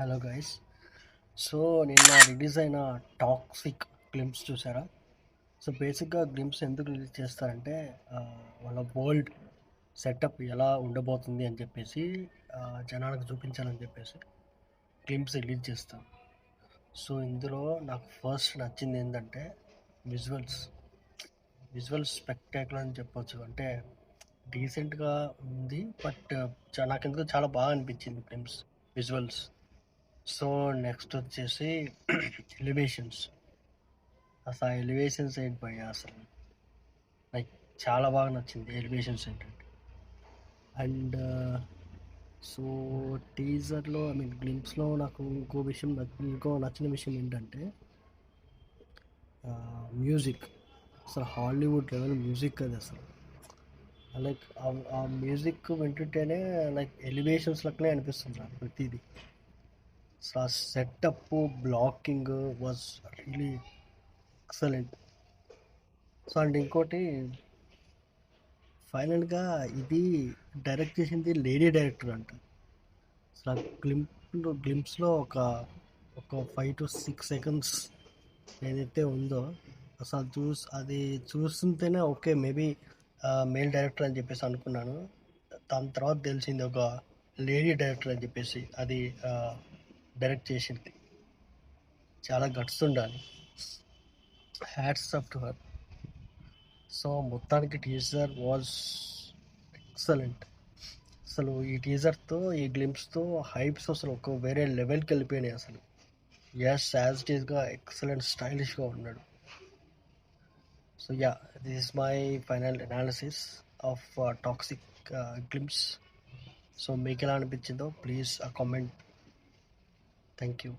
Hello guys. So నిన్న release అయిన Toxic glimpse చూసారా? సో బేసిక్గా గ్లిమ్స్ ఎందుకు రిలీజ్ చేస్తారంటే వాళ్ళ వరల్డ్ సెటప్ ఎలా ఉండబోతుంది అని చెప్పేసి జనాలకు చూపించాలని చెప్పేసి గ్లిమ్స్ రిలీజ్ చేస్తాం సో ఇందులో నాకు ఫస్ట్ నచ్చింది ఏంటంటే విజువల్స్. విజువల్స్ స్పెక్టాకులర్ అని చెప్పొచ్చు. అంటే డీసెంట్గా ఉంది బట్ నాకు ఎందుకు చాలా బాగా అనిపించింది గ్లిమ్స్ విజువల్స్. సో నెక్స్ట్ వచ్చేసి ఎలివేషన్స్ అసలు ఆ ఎలివేషన్స్ ఏంటి భయ్య అసలు? లైక్ చాలా బాగా నచ్చింది ఎలివేషన్స్ ఏంటంటే. అండ్ సో టీజర్లో ఐ మీన్ గ్లిమ్స్లో నాకు ఇంకో విషయం నచ్చ- ఇంకో నచ్చిన విషయం ఏంటంటే మ్యూజిక్ అసలు హాలీవుడ్ లెవెల్ మ్యూజిక్ అది అసలు. లైక్ ఆ మ్యూజిక్ వింటుంటేనే లైక్ ఎలివేషన్స్ లెక్కనే అనిపిస్తుంది నాకు ప్రతిదీ. సో ఆ setup blocking was really excellent so and ఇంకోటి ఫైనల్గా ఇది డైరెక్ట్ చేసింది లేడీ డైరెక్టర్ అంట. అసలు ఆ గ్లింప్ గ్లింప్స్లో ఒక ఒక ఫైవ్ టు సిక్స్ సెకండ్స్ ఏదైతే ఉందో అసలు చూస్ అది చూస్తుంటేనే ఓకే మేబీ మేల్ డైరెక్టర్ అని చెప్పేసి అనుకున్నాను. దాని తర్వాత తెలిసింది ఒక లేడీ డైరెక్టర్ అని చెప్పేసి అది డైరెక్ట్ చేసింది. చాలా గట్స్ ఉండాలి. Hats off to her so మొత్తానికి టీజర్ వాజ్ ఎక్సలెంట్ అసలు ఈ టీజర్తో ఈ గ్లిమ్స్తో హైప్స్ అసలు ఒక వేరే లెవెల్కి వెళ్ళిపోయినాయి అసలు. యాస్ యాజ్ ఇట్ ఎక్సలెంట్ స్టైలిష్గా ఉన్నాడు. So yeah this is my final analysis of Toxic glimpse so మీకు ఎలా అనిపించిందో please comment uh, thank you